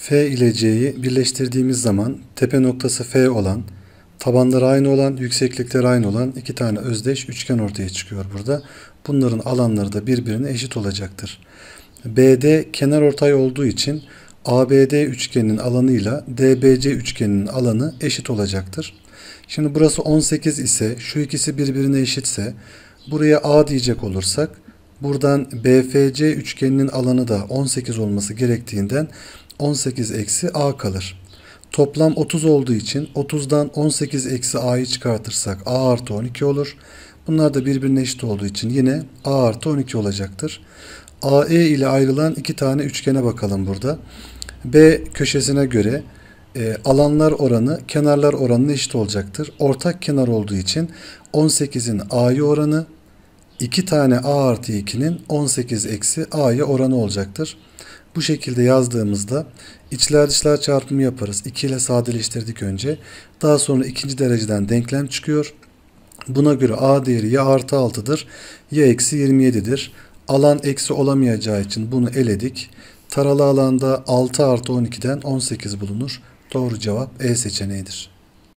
F ile C'yi birleştirdiğimiz zaman tepe noktası F olan, tabanları aynı olan, yükseklikleri aynı olan iki tane özdeş üçgen ortaya çıkıyor burada. Bunların alanları da birbirine eşit olacaktır. BD kenar ortay olduğu için ABD üçgeninin alanıyla DBC üçgeninin alanı eşit olacaktır. Şimdi burası 18 ise şu ikisi birbirine eşitse buraya A diyecek olursak buradan BFC üçgeninin alanı da 18 olması gerektiğinden 18 eksi A kalır. Toplam 30 olduğu için 30'dan 18 eksi A'yı çıkartırsak A artı 12 olur. Bunlar da birbirine eşit olduğu için yine A artı 12 olacaktır. AE ile ayrılan iki tane üçgene bakalım burada. B köşesine göre e, alanlar oranı kenarlar oranına eşit olacaktır. Ortak kenar olduğu için 18'in A'yı oranı 2 tane A artı 2'nin 18 eksi A'ya oranı olacaktır. Bu şekilde yazdığımızda içler dışlar çarpımı yaparız. 2 ile sadeleştirdik önce. Daha sonra ikinci dereceden denklem çıkıyor. Buna göre A değeri ya artı 6'dır ya eksi 27'dir. Alan eksi olamayacağı için bunu eledik. Taralı alanda 6 artı 12'den 18 bulunur. Doğru cevap E seçeneğidir.